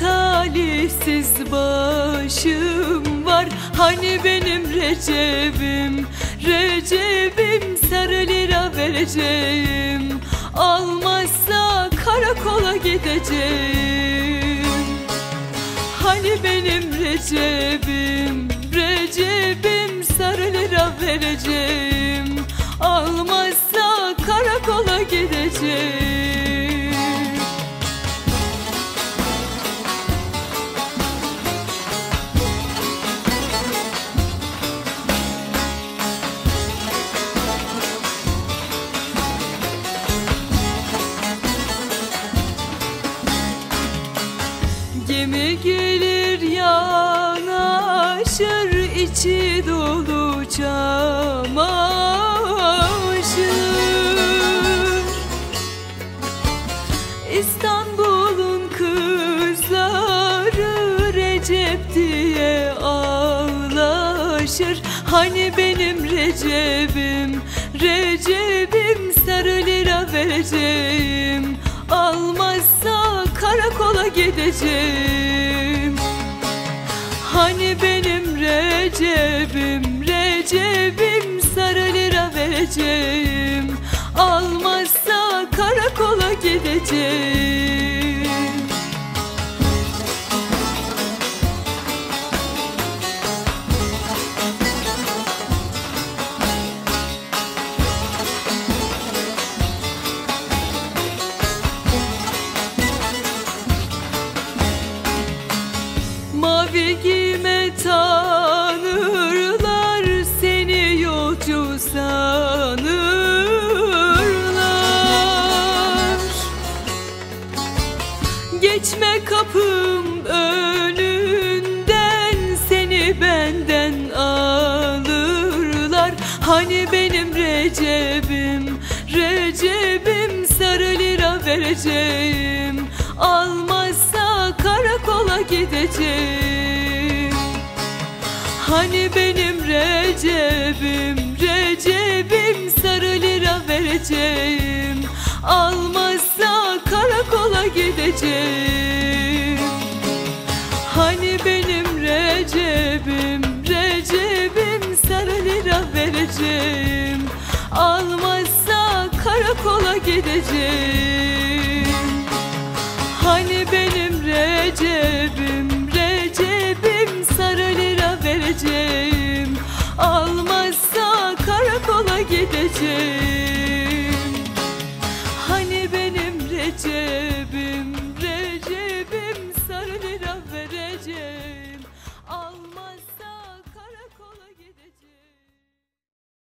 talihsiz başım var. Hani benim Recep'im? Recep'im sarı lira vereceğim. Almazsa karakola gideceğim. Hani benim Recep'im? Recep'im sarı lira vereceğim Gemi gelir yanaşır içi dolu çamaşır. İstanbul'un kızları Recep diye ağlaşır. Hani benim Recep'im Recep'im sarı lira vereceğim. Almazsa karakola gideceğim. Hani benim Recep'im Recep'im sarı lira vereceğim. Almazsa karakola gideceğim Mavi giyme tanırlar Seni yolcu sanırlar. Geçme kapım önünden Seni benden alırlar. Hani benim Recep'im Recep'im sarı lira vereceğim. Almazsa karakola gideceğim Hani benim Recep'im Recep'im sarı lira vereceğim. Almazsa karakola gideceğim Hani benim Recep'im Recep'im sarı lira vereceğim. Almazsa karakola gideceğim karakola